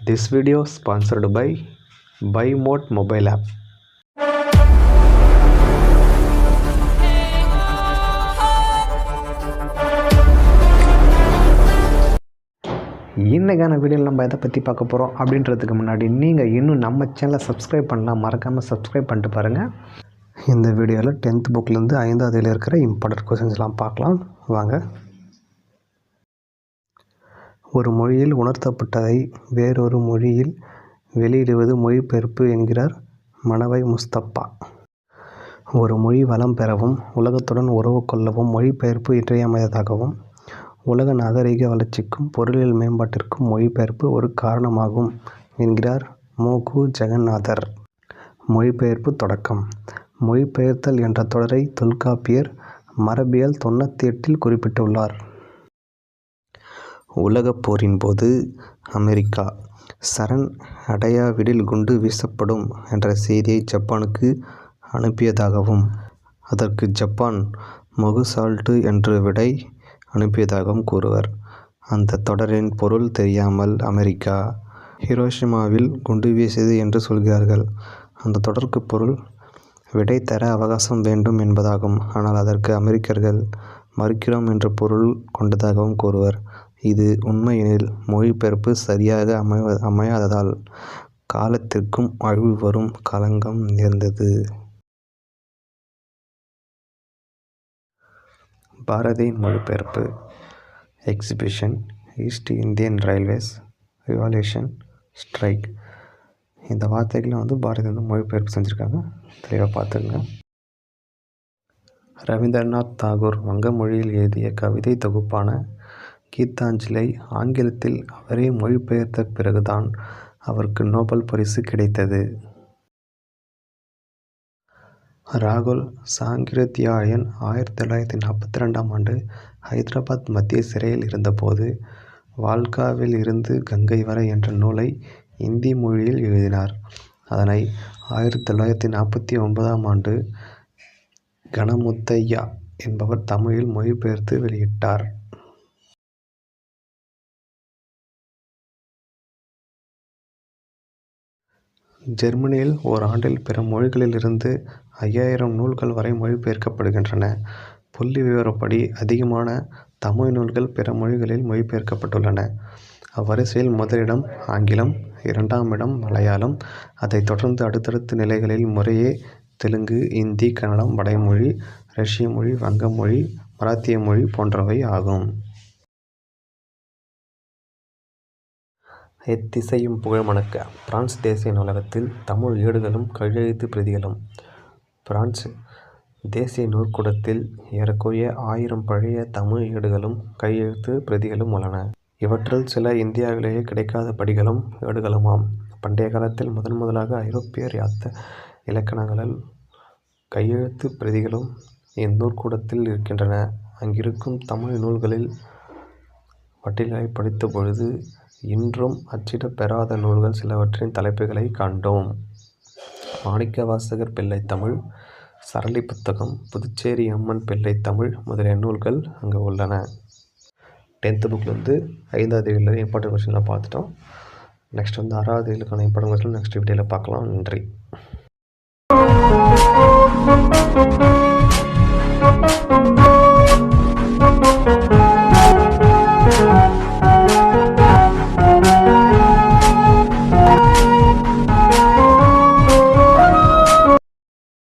This video sponsored by by mod mobile app இன்றைக்கான வீடியோவில் நம்ம எதை பற்றி பார்க்க போகிறோம் அப்படின்றதுக்கு முன்னாடி நீங்கள் இன்னும் நம்ம சேனலை சப்ஸ்கிரைப் பண்ணலாம் மறக்காமல் சப்ஸ்கிரைப் பண்ணிட்டு பாருங்கள் இந்த வீடியோவில் டென்த் புக்லேருந்து ஐந்தாவதுல இருக்கிற இம்பார்ட்டன்ட் கொஷின்ஸ்லாம் பார்க்கலாம். வாங்க. ஒரு மொழியில் உணர்த்தப்பட்டதை வேறொரு மொழியில் வெளியிடுவது மொழிபெயர்ப்பு என்கிறார் மணவை முஸ்தப்பா ஒரு மொழி வளம் பெறவும் உலகத்துடன் உறவு கொள்ளவும் மொழிபெயர்ப்பு இன்றியமையாததாகவும் உலக நாகரிக வளர்ச்சிக்கும் பொருளியல் மேம்பாட்டிற்கும் மொழிபெயர்ப்பு ஒரு காரணமாகும் என்கிறார் மோகு ஜெகநாதர். மொழிபெயர்ப்பு தொடக்கம். மொழிபெயர்த்தல் என்ற தொடரை தொல்காப்பியர் மரபியல் தொண்ணூற்றி எட்டில் குறிப்பிட்டுள்ளார். உலகப் போரின் போது அமெரிக்கா சரண் அடையாவிடில் குண்டு வீசப்படும் என்ற செய்தியை ஜப்பானுக்கு அனுப்பியதாகவும் அதற்கு ஜப்பான் மொகுசால்ட்டு என்று விடை அனுப்பியதாகவும் கூறுவர். அந்த தொடரின் பொருள் தெரியாமல் அமெரிக்கா ஹிரோஷிமாவில் குண்டு வீசியது என்று சொல்கிறார்கள். அந்த தொடருக்கு பொருள் விடை தர அவகாசம் வேண்டும் என்பதாகும். ஆனால் அதற்கு அமெரிக்கர்கள் மறுக்கிறோம் என்ற பொருள் கொண்டதாகவும் கூறுவர். இது உண்மையெனில் மொழிபெயர்ப்பு சரியாக அமைவ அமையாததால் காலத்திற்கும் அழிவு வரும் களங்கம் நேர்ந்தது. பாரதி மொழிபெயர்ப்பு exhibition East Indian railways revolution strike. இந்த வார்த்தைகளை வந்து பாரதி வந்து மொழிபெயர்ப்பு செஞ்சுருக்காங்க. தெளிவாக பார்த்துங்க ரவீந்திரநாத் தாகூர் வங்க மொழியில் எழுதிய கவிதை தொகுப்பான கீதாஞ்சலியை ஆங்கிலத்தில் அவரே மொழிபெயர்த்த பிறகுதான் அவருக்கு நோபல் பரிசு கிடைத்தது. ராகுல் சாங்கிருத்யாயன் ஆயிரத்தி தொள்ளாயிரத்தி நாற்பத்தி ரெண்டாம் ஆண்டு ஹைதராபாத் மத்திய சிறையில் இருந்தபோது வால்காவில் இருந்து கங்கை வரை என்ற நூலை இந்தி மொழியில் எழுதினார். அதனை ஆயிரத்தி தொள்ளாயிரத்தி நாற்பத்தி ஒன்பதாம் ஆண்டு கணமுத்தையா என்பவர் தமிழில் மொழிபெயர்த்து வெளியிட்டார். ஜெர்மனியில் ஓராண்டில் பிற மொழிகளிலிருந்து ஐயாயிரம் நூல்கள் வரை மொழிபெயர்க்கப்படுகின்றன. புள்ளி விவரப்படி அதிகமான தமிழ் நூல்கள் பிற மொழிகளில் மொழிபெயர்க்கப்பட்டுள்ளன. அவ்வரிசையில் முதலிடம் ஆங்கிலம் இரண்டாம் இடம் மலையாளம். அதைத் தொடர்ந்து அடுத்தடுத்த நிலைகளில் முறையே தெலுங்கு இந்தி கன்னடம் வடமொழி ரஷ்ய மொழி வங்க மொழி மராத்திய மொழி போன்றவை ஆகும். எத்திசையும் புகழ் மணக்க பிரான்ஸ் தேசிய நூலகத்தில் தமிழ் ஏடுகளும் கையெழுத்து பிரதிகளும். பிரான்ஸ் தேசிய நூற்கூடத்தில் ஏறக்குறைய ஆயிரம் பழைய தமிழ் ஏடுகளும் கையெழுத்து பிரதிகளும் உள்ளன. இவற்றில் சில இந்தியாவிலேயே கிடைக்காத படிகளும் ஏடுகளுமாம். பண்டைய காலத்தில் முதன் முதலாக ஐரோப்பியர் யாத்த இலக்கணங்களில் கையெழுத்து பிரதிகளும் இந்நூற்கூடத்தில் இருக்கின்றன. அங்கிருக்கும் தமிழ் நூல்களில் வட்டில்களை படித்த பொழுது இன்றும் அச்சிடப்பெறாத நூல்கள் சிலவற்றின் தலைப்புகளை கண்டோம். மாணிக்கவாசகர் பிள்ளை தமிழ் சரளி புத்தகம் புதுச்சேரி அம்மன் பிள்ளை தமிழ் முதலிய நூல்கள் அங்கே உள்ளன. டென்த்து புக்லேருந்து ஐந்தாவது இயரில் இம்பார்ட்டன்ட் கொஸ்டின்லாம் பார்த்துட்டோம். நெக்ஸ்ட் வந்து ஆறாவது இயலுக்கான இம்பார்ட்டன்ட் கொஸ்டின் நெக்ஸ்ட் வீடியோவில் பார்க்கலாம். நன்றி.